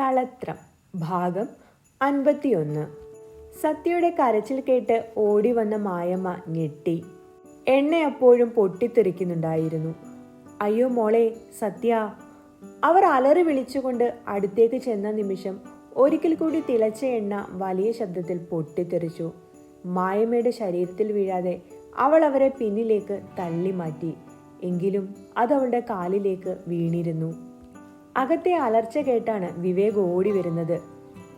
കളത്രം ഭാഗം അൻപത്തിയൊന്ന്. സത്യയുടെ കരച്ചിൽ കേട്ട് ഓടി വന്ന മായമ്മ ഞെട്ടി. എണ്ണ അപ്പോഴും പൊട്ടിത്തെറിക്കുന്നുണ്ടായിരുന്നു. അയ്യോ മോളെ സത്യ അവർ അലറി വിളിച്ചുകൊണ്ട് അടുത്തേക്ക് ചെന്ന നിമിഷം ഒരിക്കൽ കൂടി തിളച്ച എണ്ണ വലിയ ശബ്ദത്തിൽ പൊട്ടിത്തെറിച്ചു. മായമ്മയുടെ ശരീരത്തിൽ വീഴാതെ അവൾ അവരെ പിന്നിലേക്ക് തള്ളി മാറ്റി എങ്കിലും അത് കാലിലേക്ക് വീണിരുന്നു. അകത്തെ അലർച്ച കേട്ടാണ് വിവേക് ഓടി വരുന്നത്.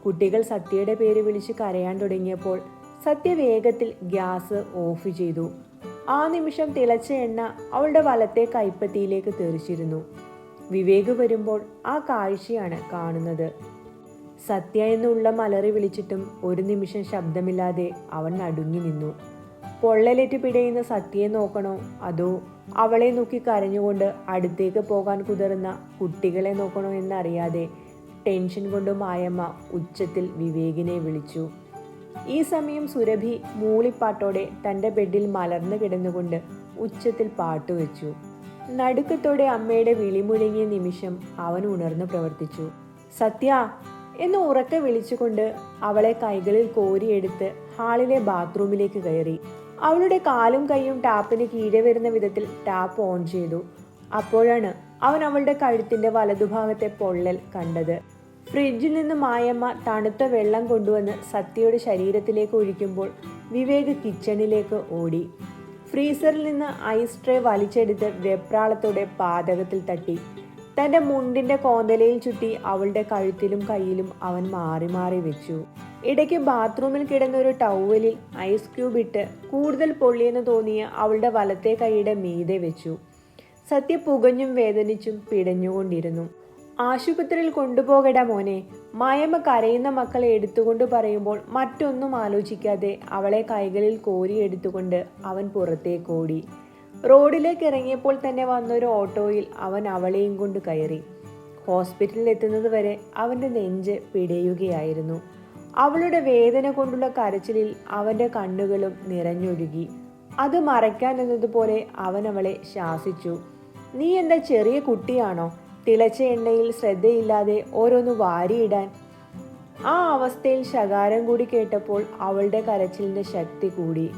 കുട്ടികൾ സത്യയുടെ പേര് വിളിച്ച് കരയാൻ തുടങ്ങിയപ്പോൾ സത്യ വേഗത്തിൽ ഗ്യാസ് ഓഫ് ചെയ്തു. ആ നിമിഷം തിളച്ച എണ്ണ അവളുടെ വലത്തെ കൈപ്പത്തിയിലേക്ക് തെറിച്ചിരുന്നു. വിവേക് വരുമ്പോൾ ആ കാഴ്ചയാണ് കാണുന്നത്. സത്യ എന്നുള്ള മലറി വിളിച്ചിട്ടും ഒരു നിമിഷം ശബ്ദമില്ലാതെ അവൻ നടുങ്ങി നിന്നു. പൊള്ളലേറ്റ് പിടയുന്ന സത്യയെ നോക്കണോ? അതോ അവളെ നോക്കി കരഞ്ഞുകൊണ്ട് അടുത്തേക്ക് പോകാൻ കുതിർന്ന കുട്ടികളെ നോക്കണോ എന്നറിയാതെ ടെൻഷൻ കൊണ്ട് മായമ്മ ഉച്ചത്തിൽ വിവേകിനെ വിളിച്ചു. ഈ സമയം സുരഭി മൂളിപ്പാട്ടോടെ തന്റെ ബെഡിൽ മലർന്നു കിടന്നുകൊണ്ട് ഉച്ചത്തിൽ പാട്ടുവെച്ചു നടുക്കത്തോടെ അമ്മയുടെ വിളിമുഴങ്ങിയ നിമിഷം അവൻ ഉണർന്നു പ്രവർത്തിച്ചു. സത്യ എന്ന് ഉറക്കെ വിളിച്ചുകൊണ്ട് അവളെ കൈകളിൽ കോരിയെടുത്ത് ഹാളിലെ ബാത്റൂമിലേക്ക് കയറി. അവളുടെ കാലും കൈയും ടാപ്പിന് കീഴെ വരുന്ന വിധത്തിൽ ടാപ്പ് ഓൺ ചെയ്തു. അപ്പോഴാണ് അവൻ അവളുടെ കഴുത്തിന്റെ വലതുഭാഗത്തെ പൊള്ളൽ കണ്ടത്. ഫ്രിഡ്ജിൽ നിന്ന് മായമ്മ തണുത്ത വെള്ളം കൊണ്ടുവന്ന് സത്യയുടെ ശരീരത്തിലേക്ക് ഒഴിക്കുമ്പോൾ വിവേക് കിച്ചണിലേക്ക് ഓടി. ഫ്രീസറിൽ നിന്ന് ഐസ് ട്രേ വലിച്ചെടുത്ത് വെപ്രാളത്തോടെ പാതകത്തിൽ തട്ടി. തന്റെ മുണ്ടിന്റെ കോന്തലയിൽ ചുറ്റി അവളുടെ കഴുത്തിലും കയ്യിലും അവൻ മാറി മാറി വെച്ചു. ഇടയ്ക്ക് ബാത്റൂമിൽ കിടന്ന ഒരു ടൗവലിൽ ഐസ് ക്യൂബ് ഇട്ട് കൂടുതൽ പൊള്ളിയെന്ന് തോന്നിയ അവളുടെ വലത്തെ കൈയുടെ മീതെ വെച്ചു. സത്യ പുകഞ്ഞും വേദനിച്ചും പിടഞ്ഞുകൊണ്ടിരുന്നു. ആശുപത്രിയിൽ കൊണ്ടുപോകട മോനെ. മായമ്മ കരയുന്ന മക്കളെ എടുത്തുകൊണ്ട് പറയുമ്പോൾ മറ്റൊന്നും ആലോചിക്കാതെ അവളെ കൈകളിൽ കോരി എടുത്തുകൊണ്ട് അവൻ പുറത്തേക്ക് ഓടി. റോഡിലേക്ക് ഇറങ്ങിയപ്പോൾ തന്നെ വന്നൊരു ഓട്ടോയിൽ അവൻ അവളെയും കൊണ്ട് കയറി. ഹോസ്പിറ്റലിൽ എത്തുന്നത് വരെ അവന്റെ നെഞ്ച് പിടയുകയായിരുന്നു. അവളുടെ വേദന കൊണ്ടുള്ള കരച്ചിലിൽ അവന്റെ കണ്ണുകളും നിറഞ്ഞൊഴുകി. അത് മറയ്ക്കാൻ എന്നതുപോലെ അവൻ അവളെ ശാസിച്ചു. നീ എന്താ ചെറിയ കുട്ടിയാണോ? തിളച്ച എണ്ണയിൽ ശ്രദ്ധയില്ലാതെ ഓരോന്ന് വാരിയിടാൻ? ആ അവസ്ഥയിൽ ശകാരം കൂടി കേട്ടപ്പോൾ അവളുടെ കരച്ചിലിന്റെ ശക്തി കൂടി.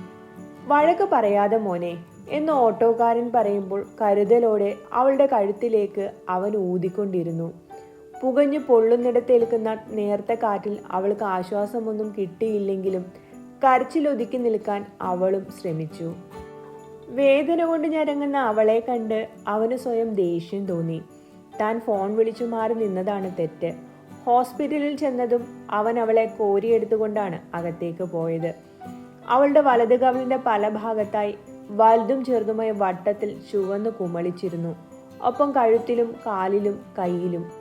വഴക്ക് പറയാതെ മോനെ എന്ന് ഓട്ടോക്കാരൻ പറയുമ്പോൾ കരുതലോടെ അവളുടെ കഴുത്തിലേക്ക് അവൻ ഊതിക്കൊണ്ടിരുന്നു. പുകഞ്ഞു പൊള്ളുന്നിടത്തേൽക്കുന്ന നേർത്ത കാറ്റിൽ അവൾക്ക് ആശ്വാസമൊന്നും കിട്ടിയില്ലെങ്കിലും കരച്ചിലൊതുക്കി നിൽക്കാൻ അവളും ശ്രമിച്ചു. വേദന കൊണ്ട് ഞരങ്ങുന്ന അവളെ കണ്ട് അവന് സ്വയം ദേഷ്യം തോന്നി. താൻ ഫോൺ വിളിച്ചു മാറി നിന്നതാണ് തെറ്റ്. ഹോസ്പിറ്റലിൽ ചെന്നതും അവൻ അവളെ കോരിയെടുത്തുകൊണ്ടാണ് അകത്തേക്ക് പോയത്. അവളുടെ വലത് കവലിന്റെ പല ഭാഗത്തായി വലുതും ചെറുതുമായ വട്ടത്തിൽ ചുവന്നു കുമളിച്ചിരുന്നു. ഒപ്പം കഴുത്തിലും കാലിലും കൈയിലും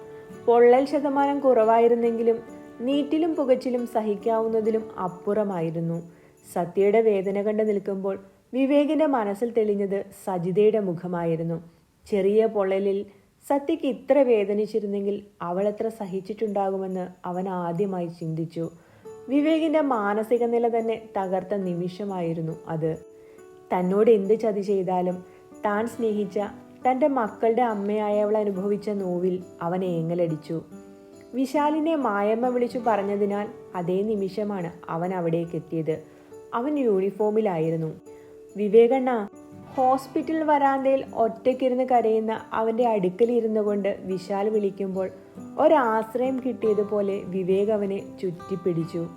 പൊള്ളൽ ശതമാനം കുറവായിരുന്നെങ്കിലും നീറ്റിലും പുകച്ചിലും സഹിക്കാവുന്നതിലും അപ്പുറമായിരുന്നു. സത്യയുടെ വേദന കണ്ട് നിൽക്കുമ്പോൾ വിവേകിന്റെ മനസ്സിൽ തെളിഞ്ഞത് സജിതയുടെ മുഖമായിരുന്നു. ചെറിയ പൊള്ളലിൽ സത്യയ്ക്ക് ഇത്ര വേദനിച്ചിരുന്നെങ്കിൽ അവൾ എത്ര സഹിച്ചിട്ടുണ്ടാകുമെന്ന് അവൻ ആദ്യമായി ചിന്തിച്ചു. വിവേകിന്റെ മാനസിക നില തന്നെ തകർത്ത നിമിഷമായിരുന്നു അത്. തന്നോട് എന്ത് ചതി ചെയ്താലും താൻ സ്നേഹിച്ച തന്റെ മക്കളുടെ അമ്മയായവൾ അനുഭവിച്ച നോവിൽ അവൻ ഏങ്ങലടിച്ചു. വിശാലിനെ മായമ്മ വിളിച്ചു പറഞ്ഞതിനാൽ അതേ നിമിഷമാണ് അവൻ അവിടേക്ക് എത്തിയത്. അവൻ യൂണിഫോമിലായിരുന്നു. വിവേകണ്ണ ഹോസ്പിറ്റൽ വരാന്തയിൽ ഒറ്റയ്ക്കിരുന്ന് കരയുന്ന അവന്റെ അടുക്കലിരുന്നു കൊണ്ട് വിശാൽ വിളിക്കുമ്പോൾ ഒരാശ്രയം കിട്ടിയതുപോലെ വിവേക് അവനെ ചുറ്റിപ്പിടിച്ചു.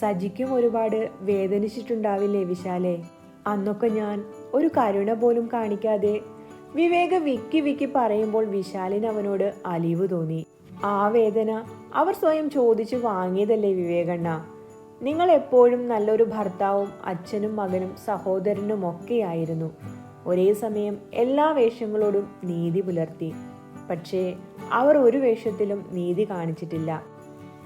സജിക്കും ഒരുപാട് വേദനിച്ചിട്ടുണ്ടാവില്ലേ വിശാലെ? അന്നൊക്കെ ഞാൻ ഒരു കരുണ പോലും കാണിക്കാതെ വിവേക വിക്കി വിക്കി പറയുമ്പോൾ വിശാലിന് അവനോട് അലിവ് തോന്നി. ആ വേദന അവർ സ്വയം ചോദിച്ചു വാങ്ങിയതല്ലേ വിവേകണ്ണ? നിങ്ങൾ എപ്പോഴും നല്ലൊരു ഭർത്താവും അച്ഛനും മകനും സഹോദരനും ഒക്കെ ആയിരുന്നു ഒരേ സമയം എല്ലാ വേഷങ്ങളോടും നീതി പുലർത്തി. പക്ഷേ അവർ ഒരു വേഷത്തിലും നീതി കാണിച്ചിട്ടില്ല.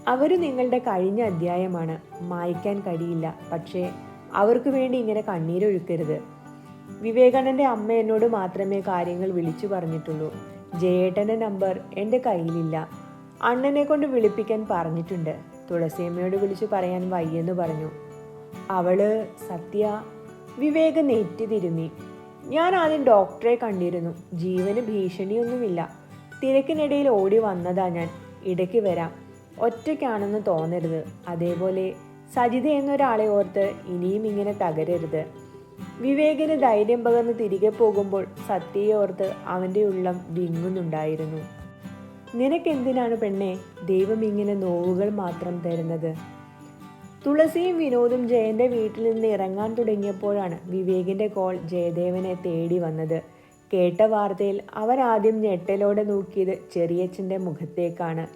അവർ നിങ്ങളുടെ കഴിഞ്ഞ അധ്യായമാണ്. മായ്ക്കാൻ കഴിയില്ല. പക്ഷേ അവർക്ക് വേണ്ടി ഇങ്ങനെ കണ്ണീരൊഴുക്കരുത്. വിവേകാനന്റെ അമ്മ എന്നോട് മാത്രമേ കാര്യങ്ങൾ വിളിച്ചു പറഞ്ഞിട്ടുള്ളൂ. ജയേട്ടന്റെ നമ്പർ എന്റെ കയ്യിലില്ല. അണ്ണനെ കൊണ്ട് വിളിപ്പിക്കാൻ പറഞ്ഞിട്ടുണ്ട്. തുളസിയമ്മയോട് വിളിച്ചു പറയാൻ വയ്യെന്ന് പറഞ്ഞു. അവൾ സത്യ വിവേക നെറ്റി തിരുമ്മി. ഞാൻ ആദ്യം ഡോക്ടറെ കണ്ടിരുന്നു. ജീവന് ഭീഷണിയൊന്നുമില്ല. തിരക്കിനിടയിൽ ഓടി വന്നതാ ഞാൻ. ഇടയ്ക്ക് വരാം. ഒറ്റയ്ക്കാണെന്ന് തോന്നരുത്. അതേപോലെ സജിത എന്നൊരാളെ ഓർത്ത് ഇനിയും ഇങ്ങനെ തകരരുത്. വിവേകിന് ധൈര്യം പകർന്ന് തിരികെ പോകുമ്പോൾ സത്യയെ ഓർത്ത് അവന്റെ ഉള്ളം വിങ്ങുന്നുണ്ടായിരുന്നു. നിനക്കെന്തിനാണ് പെണ്ണെ? ദൈവം ഇങ്ങനെ നോവുകൾ മാത്രം തരുന്നത്. തുളസിയും വിനോദും ജയന്റെ വീട്ടിൽ നിന്ന് ഇറങ്ങാൻ തുടങ്ങിയപ്പോഴാണ് വിവേകിന്റെ കോൾ ജയദേവനെ തേടി വന്നത്. കേട്ട വാർത്തയിൽ അവരാദ്യം ഞെട്ടലോടെ നോക്കിയത് ചെറിയച്ഛന്റെ മുഖത്തേക്കാണ്.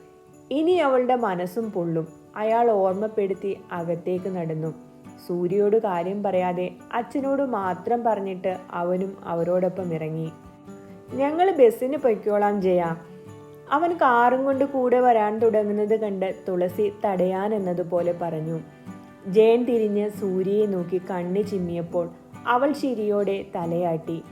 ഇനി അവളുടെ മനസ്സും പൊള്ളും. അയാൾ ഓർമ്മപ്പെടുത്തി അകത്തേക്ക് നടന്നു. സൂര്യയോട് കാര്യം പറയാതെ അച്ഛനോട് മാത്രം പറഞ്ഞിട്ട് അവനും അവരോടൊപ്പം ഇറങ്ങി. ഞങ്ങൾ ബസ്സിന് പൊയ്ക്കോളാം ജയ. അവൻ കാറും കൊണ്ട് കൂടെ വരാൻ തുടങ്ങുന്നത് കണ്ട് തുളസി തടയാൻ എന്നതുപോലെ പറഞ്ഞു. ജയൻ തിരിഞ്ഞ് സൂര്യയെ നോക്കി കണ്ണി ചിമ്മിയപ്പോൾ അവൾ ചിരിയോടെ തലയാട്ടി.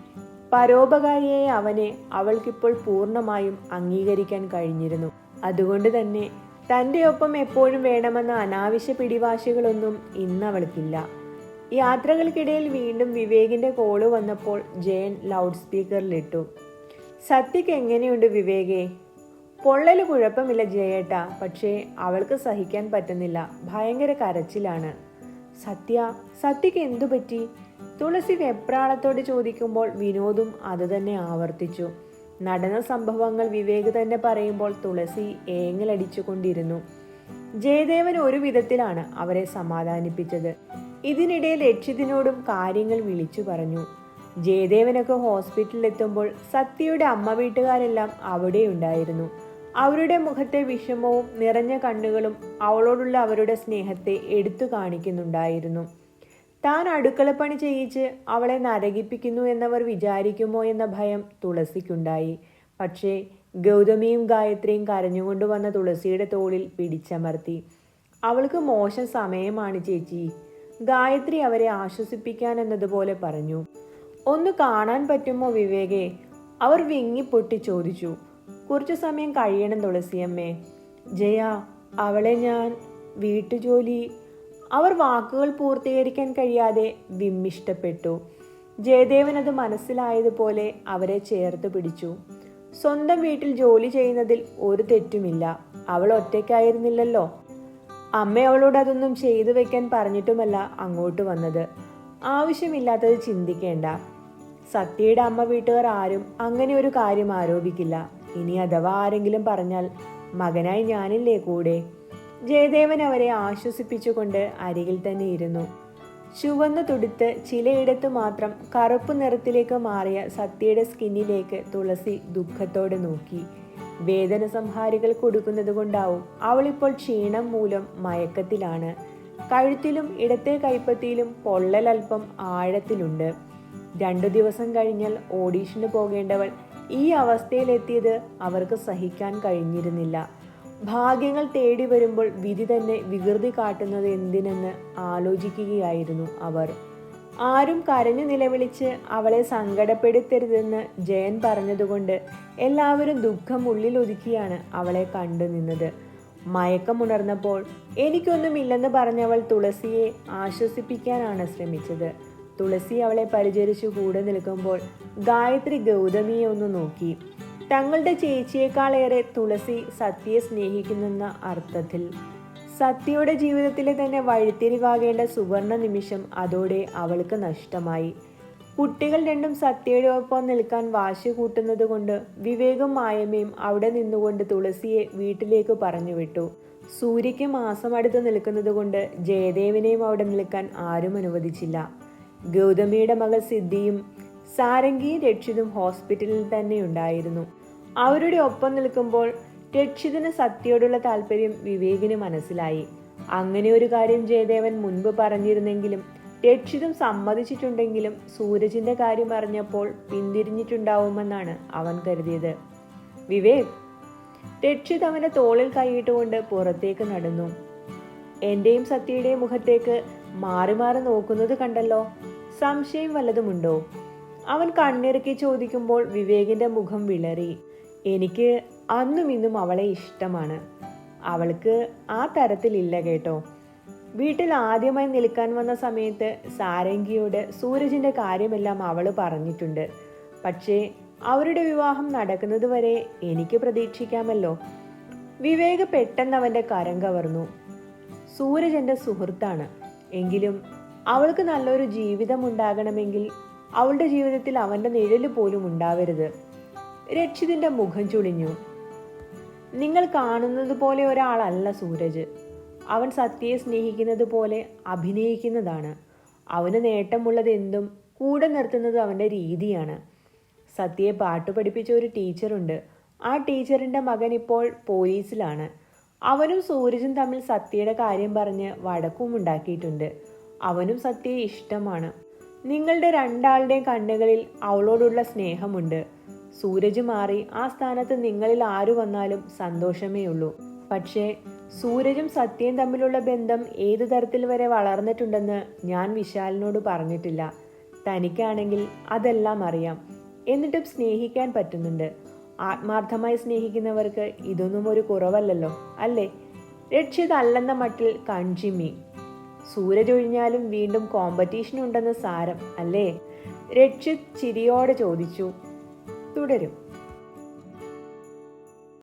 പരോപകാരിയായ അവനെ അവൾക്കിപ്പോൾ പൂർണമായും അംഗീകരിക്കാൻ കഴിഞ്ഞിരുന്നു. അതുകൊണ്ട് തന്നെ തന്റെ ഒപ്പം എപ്പോഴും വേണമെന്ന അനാവശ്യ പിടിവാശികളൊന്നും ഇന്ന് അവൾക്കില്ല യാത്രകൾക്കിടയിൽ വീണ്ടും വിവേകിന്റെ കോൾ വന്നപ്പോൾ ജയൻ ലൗഡ് സ്പീക്കറിലിട്ടു സത്യക്ക് എങ്ങനെയുണ്ട് വിവേകേ? പൊള്ളൽ കുഴപ്പമില്ല ജയേട്ട പക്ഷേ അവൾക്ക് സഹിക്കാൻ പറ്റുന്നില്ല. ഭയങ്കര കരച്ചിലാണ്. സത്യ സത്യക്ക് എന്തു പറ്റി തുളസി വെപ്രാളത്തോട് ചോദിക്കുമ്പോൾ വിനോദും അതുതന്നെ ആവർത്തിച്ചു. നടന്ന സംഭവങ്ങൾ വിവേക് തന്നെ പറയുമ്പോൾ തുളസി ഏങ്ങലടിച്ചുകൊണ്ടിരുന്നു. ജയദേവൻ ഒരു വിധത്തിലാണ് അവരെ സമാധാനിപ്പിച്ചത്. ഇതിനിടെ ലക്ഷ്യത്തിനോടും കാര്യങ്ങൾ വിളിച്ചു പറഞ്ഞു. ജയദേവനൊക്കെ ഹോസ്പിറ്റലിൽ എത്തുമ്പോൾ സത്യയുടെ അമ്മ വീട്ടുകാരെല്ലാം അവിടെ ഉണ്ടായിരുന്നു അവരുടെ മുഖത്തെ വിഷമവും നിറഞ്ഞ കണ്ണുകളും അവളോടുള്ള അവരുടെ സ്നേഹത്തെ എടുത്തു കാണിക്കുന്നുണ്ടായിരുന്നു. താൻ അടുക്കളപ്പണി ചെയ്യിച്ച് അവളെ നരകിപ്പിക്കുന്നു എന്നവർ വിചാരിക്കുമോ എന്ന ഭയം തുളസിക്കുണ്ടായി. പക്ഷേ ഗൗതമിയും ഗായത്രിയും കരഞ്ഞുകൊണ്ട് വന്ന തുളസിയുടെ തോളിൽ പിടിച്ചമർത്തി. അവൾക്ക് മോശം സമയമാണ് ചേച്ചി. ഗായത്രി അവരെ ആശ്വസിപ്പിക്കാൻ എന്നതുപോലെ പറഞ്ഞു. ഒന്ന് കാണാൻ പറ്റുമോ വിവേകെ? അവർ വിങ്ങിപ്പൊട്ടി ചോദിച്ചു. കുറച്ചു സമയം കഴിയണം തുളസിയമ്മേ. ജയ അവളെ ഞാൻ വീട്ടുജോലി അവർ വാക്കുകൾ പൂർത്തീകരിക്കാൻ കഴിയാതെ വിമ്മിഷ്ടപ്പെട്ടു. ജയദേവൻ അത് മനസ്സിലായതുപോലെ അവരെ ചേർത്ത് പിടിച്ചു. സ്വന്തം വീട്ടിൽ ജോലി ചെയ്യുന്നതിൽ ഒരു തെറ്റുമില്ല. അവൾ ഒറ്റയ്ക്കായിരുന്നില്ലല്ലോ. അമ്മ അവളോട് അതൊന്നും ചെയ്തു വെക്കാൻ പറഞ്ഞിട്ടുമല്ല അങ്ങോട്ട് വന്നത്. ആവശ്യമില്ലാത്തത് ചിന്തിക്കേണ്ട. സത്യയുടെ അമ്മ വീട്ടുകാർ ആരും അങ്ങനെ ഒരു കാര്യം ആരോപിക്കില്ല. ഇനി അഥവാ ആരെങ്കിലും പറഞ്ഞാൽ മകനായി ഞാനില്ലേ കൂടെ? ജയദേവൻ അവരെ ആശ്വസിപ്പിച്ചുകൊണ്ട് അരികിൽ തന്നെ ഇരുന്നു. ചുവന്ന തുടുത്ത് ചിലയിടത്ത് മാത്രം കറുപ്പ് നിറത്തിലേക്ക് മാറിയ സത്യയുടെ സ്കിന്നിലേക്ക് തുളസി ദുഃഖത്തോടെ നോക്കി. വേദന സംഹാരികൾ കൊടുക്കുന്നത് കൊണ്ടാവും അവളിപ്പോൾ ക്ഷീണം മൂലം മയക്കത്തിലാണ്. കഴുത്തിലും ഇടത്തെ കൈപ്പത്തിയിലും പൊള്ളലൽപ്പം ആഴത്തിലുണ്ട്. രണ്ടു ദിവസം കഴിഞ്ഞാൽ ഓഡീഷന് പോകേണ്ടവൾ ഈ അവസ്ഥയിലെത്തിയത് അവർക്ക് സഹിക്കാൻ കഴിഞ്ഞിരുന്നില്ല. ഭാഗ്യങ്ങൾ തേടി വരുമ്പോൾ വിധി തന്നെ വികൃതി കാട്ടുന്നത് എന്തിനെന്ന് ആലോചിക്കുകയായിരുന്നു അവർ. ആരും കരഞ്ഞു നിലവിളിച്ച് അവളെ സങ്കടപ്പെടുത്തരുതെന്ന് ജയൻ പറഞ്ഞതുകൊണ്ട് എല്ലാവരും ദുഃഖം ഉള്ളിലൊതുക്കിയാണ് അവളെ കണ്ടു നിന്നത്. മയക്കമുണർന്നപ്പോൾ എനിക്കൊന്നുമില്ലെന്ന് പറഞ്ഞവൾ തുളസിയെ ആശ്വസിപ്പിക്കാനാണ് ശ്രമിച്ചത്. തുളസി അവളെ പരിചരിച്ചു കൂടെ നിൽക്കുമ്പോൾ ഗായത്രി ഗൗതമിയെ ഒന്ന് നോക്കി. തങ്ങളുടെ ചേച്ചിയേക്കാളേറെ തുളസി സത്യയെ സ്നേഹിക്കുന്നെന്ന അർത്ഥത്തിൽ. സത്യയുടെ ജീവിതത്തിലെ തന്നെ വഴിത്തിരിവാകേണ്ട സുവർണ നിമിഷം അതോടെ അവൾക്ക് നഷ്ടമായി. കുട്ടികൾ രണ്ടും സത്യയുടെ ഒപ്പം നിൽക്കാൻ വാശി കൂട്ടുന്നത് കൊണ്ട് വിവേകും മായമയും അവിടെ നിന്നുകൊണ്ട് തുളസിയെ വീട്ടിലേക്ക് പറഞ്ഞുവിട്ടു. സൂര്യയ്ക്ക് മാസം അടുത്ത് നിൽക്കുന്നത് കൊണ്ട് ജയദേവനെയും അവിടെ നിൽക്കാൻ ആരും അനുവദിച്ചില്ല. ഗൗതമിയുടെ മകൾ സിദ്ധിയും സാരംഗിയും രക്ഷിതും ഹോസ്പിറ്റലിൽ തന്നെ ഉണ്ടായിരുന്നു. അവരുടെ ഒപ്പം നിൽക്കുമ്പോൾ രക്ഷിതിന് സത്യയോടുള്ള താല്പര്യം വിവേകിന് മനസ്സിലായി. അങ്ങനെ ഒരു കാര്യം ജയദേവൻ മുൻപ് പറഞ്ഞിരുന്നെങ്കിലും രക്ഷിതും സമ്മതിച്ചിട്ടുണ്ടെങ്കിലും സൂരജിന്റെ കാര്യം അറിഞ്ഞപ്പോൾ പിന്തിരിഞ്ഞിട്ടുണ്ടാവുമെന്നാണ് അവൻ കരുതിയത്. വിവേക് രക്ഷിത് അവന്റെ തോളിൽ കൈയിട്ടുകൊണ്ട് പുറത്തേക്ക് നടന്നു. എന്റെയും സത്യയുടെയും മുഖത്തേക്ക് മാറി മാറി നോക്കുന്നത് കണ്ടല്ലോ? സംശയം വല്ലതുമുണ്ടോ? അവൻ കണ്ണിറുക്കി ചോദിക്കുമ്പോൾ വിവേകിന്റെ മുഖം വിളറി. എനിക്ക് അന്നും ഇന്നും അവളെ ഇഷ്ടമാണ്. അവൾക്ക് ആ തരത്തിലില്ല കേട്ടോ. വീട്ടിൽ ആദ്യമായി നിൽക്കാൻ വന്ന സമയത്ത് സാരംഗിയോട് സൂരജിന്റെ കാര്യമെല്ലാം അവൾ പറഞ്ഞിട്ടുണ്ട്. പക്ഷേ അവരുടെ വിവാഹം നടക്കുന്നത് വരെ എനിക്ക് പ്രതീക്ഷിക്കാമല്ലോ. വിവേക് പെട്ടെന്ന് അവന്റെ കരം കവർന്നു. സൂരജ് എന്റെ സുഹൃത്താണ്. എങ്കിലും അവൾക്ക് നല്ലൊരു ജീവിതം ഉണ്ടാകണമെങ്കിൽ അവളുടെ ജീവിതത്തിൽ അവന്റെ നിഴൽ പോലും ഉണ്ടാവരുത്. രക്ഷിതിന്റെ മുഖം ചുളിഞ്ഞു. നിങ്ങൾ കാണുന്നത് പോലെ ഒരാളല്ല സൂരജ്. അവൻ സത്യയെ സ്നേഹിക്കുന്നത് പോലെ അഭിനയിക്കുന്നതാണ്. അവന് നേട്ടമുള്ളത് എന്തും കൂടെ നിർത്തുന്നത് അവന്റെ രീതിയാണ്. സത്യയെ പാട്ട് പഠിപ്പിച്ച ഒരു ടീച്ചറുണ്ട്. ആ ടീച്ചറിന്റെ മകൻ ഇപ്പോൾ പോലീസിലാണ്. അവനും സൂരജും തമ്മിൽ സത്യയുടെ കാര്യം പറഞ്ഞ് വഴക്കും ഉണ്ടാക്കിയിട്ടുണ്ട്. അവനും സത്യയെ ഇഷ്ടമാണ്. നിങ്ങളുടെ രണ്ടാളുടെയും കണ്ണുകളിൽ അവളോടുള്ള സ്നേഹമുണ്ട്. സൂരജ് മാറി ആ സ്ഥാനത്ത് നിങ്ങളിൽ ആരു വന്നാലും സന്തോഷമേ ഉള്ളൂ. പക്ഷേ സൂരജും സത്യയും തമ്മിലുള്ള ബന്ധം ഏത് തരത്തിൽ വരെ വളർന്നിട്ടുണ്ടെന്ന് ഞാൻ വിശാലിനോട് പറഞ്ഞിട്ടില്ല. തനിക്കാണെങ്കിൽ അതെല്ലാം അറിയാം. എന്നിട്ടും സ്നേഹിക്കാൻ പറ്റുന്നുണ്ട്. ആത്മാർത്ഥമായി സ്നേഹിക്കുന്നവർക്ക് ഇതൊന്നും ഒരു കുറവല്ലല്ലോ അല്ലേ? രക്ഷിതല്ലെന്ന മട്ടിൽ കൺചിമ്മി. സൂരജ് ഒഴിഞ്ഞാലും വീണ്ടും കോമ്പറ്റീഷൻ ഉണ്ടെന്ന് സാരം അല്ലേ? രക്ഷിത് ചിരിയോടെ ചോദിച്ചു. തുടരും.